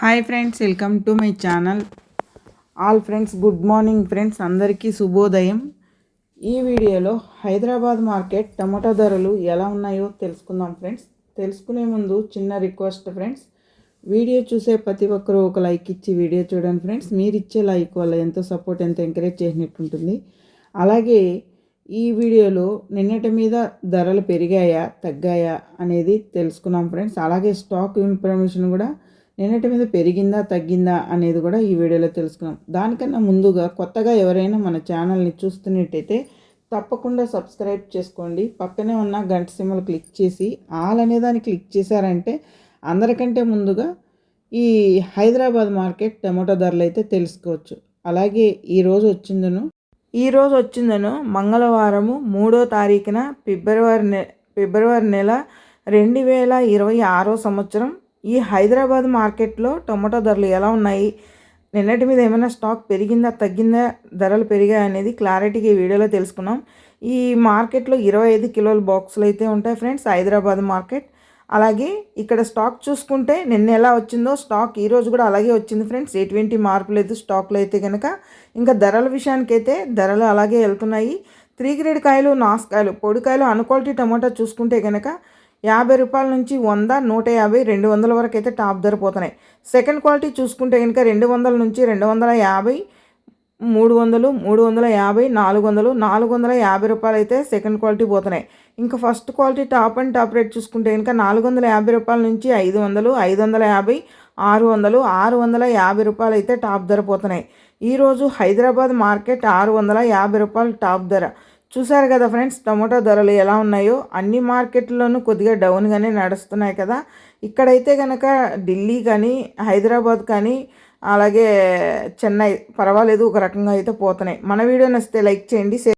Hi friends welcome to my channel. All friends good morning friends అందరికీ శుభోదయం. ఈ వీడియోలో హైదరాబాద్ మార్కెట్ టమాటా ధరలు ఎలా ఉన్నాయో తెలుసుకుందాం ఫ్రెండ్స్. తెలుసుకునే ముందు చిన్న రిక్వెస్ట్ ఫ్రెండ్స్. వీడియో చూసే ప్రతి ఒక్కరూ ఒక లైక్ ఇచ్చి వీడియో చూడండి ఫ్రెండ్స్. మీరు ఇచ్చే లైక్ వల్ల ఎంతో సపోర్ట్ ఎంతో ఎంకరేజ్ చేసినట్టు ఉంటుంది అలాగే ఈ వీడియోలో నిన్నటి మీద ధరలు పెరిగాయా తగ్గాయా అనేది తెలుసుకున్నాం ఫ్రెండ్స్. అలాగే స్టాక్ ఇన్ఫర్మేషన్ కూడా నిన్నటి మీద పెరిగిందా తగ్గిందా అనేది కూడా ఈ వీడియోలో తెలుసుకున్నాం. దానికన్నా ముందుగా కొత్తగా ఎవరైనా మన ఛానల్ని చూస్తున్నట్టయితే తప్పకుండా సబ్స్క్రైబ్ చేసుకోండి. పక్కనే ఉన్న గంట సిమ్మలు క్లిక్ చేసి ఆల్ అనే దాన్ని క్లిక్ చేశారంటే అందరికంటే ముందుగా ఈ హైదరాబాద్ మార్కెట్ టమాటో ధరలు అయితే తెలుసుకోవచ్చు. అలాగే ఈరోజు వచ్చిందను ఈరోజు వచ్చిందను మంగళవారము మూడో తారీఖున ఫిబ్రవరి నె ఫిబ్రవరి నెల రెండు వేల ఇరవై ఆరో సంవత్సరం ఈ హైదరాబాద్ మార్కెట్లో టొమాటో ధరలు ఎలా ఉన్నాయి? నిన్నటి మీద ఏమైనా స్టాక్ పెరిగిందా తగ్గిందా? ధరలు పెరిగాయి అనేది క్లారిటీగా ఈ వీడియోలో తెలుసుకున్నాం. ఈ మార్కెట్లో ఇరవై ఐదు కిలోల బాక్సులు అయితే ఉంటాయి ఫ్రెండ్స్ హైదరాబాద్ మార్కెట్. అలాగే ఇక్కడ స్టాక్ చూసుకుంటే నిన్న ఎలా వచ్చిందో స్టాక్ ఈరోజు కూడా అలాగే వచ్చింది ఫ్రెండ్స్. ఎటువంటి మార్పు లేదు స్టాక్లో అయితే కనుక ఇంకా ధరల విషయానికైతే ధరలు అలాగే వెళ్తున్నాయి. త్రీ గ్రేడ్ కాయలు నాసుకాయలు పొడికాయలు అన్క్వాలిటీ టమాటా చూసుకుంటే కనుక యాభై రూపాయల నుంచి వంద నూట యాభై రెండు వందల వరకు అయితే టాప్ ధర పోతున్నాయి. సెకండ్ క్వాలిటీ చూసుకుంటే కనుక రెండు వందల నుంచి రెండు వందల యాభై మూడు వందలు మూడు వందల యాభై నాలుగు వందలు నాలుగు వందల యాభై రూపాయలు అయితే సెకండ్ క్వాలిటీ పోతున్నాయి. ఇంకా first quality top and top rate చూసుకుంటే కనుక నాలుగు వందల యాభై రూపాయల నుంచి ఐదు వందలు ఐదు వందల యాభై ఆరు వందలు ఆరు వందల యాభై రూపాయలు అయితే టాప్ ధర పోతున్నాయి. ఈరోజు హైదరాబాద్ మార్కెట్ ఆరు వందల యాభై రూపాయలు టాప్ ధర. చూసారు కదా ఫ్రెండ్స్ టమాటో ధరలు ఎలా ఉన్నాయో? అన్ని మార్కెట్లోనూ కొద్దిగా డౌన్గానే నడుస్తున్నాయి కదా. ఇక్కడైతే కనుక ఢిల్లీ కానీ హైదరాబాద్ కానీ అలాగే చెన్నై పర్వాలేదు ఒక రకంగా అయితే పోతున్నాయి. మన వీడియో నచ్చితే లైక్ చేయండి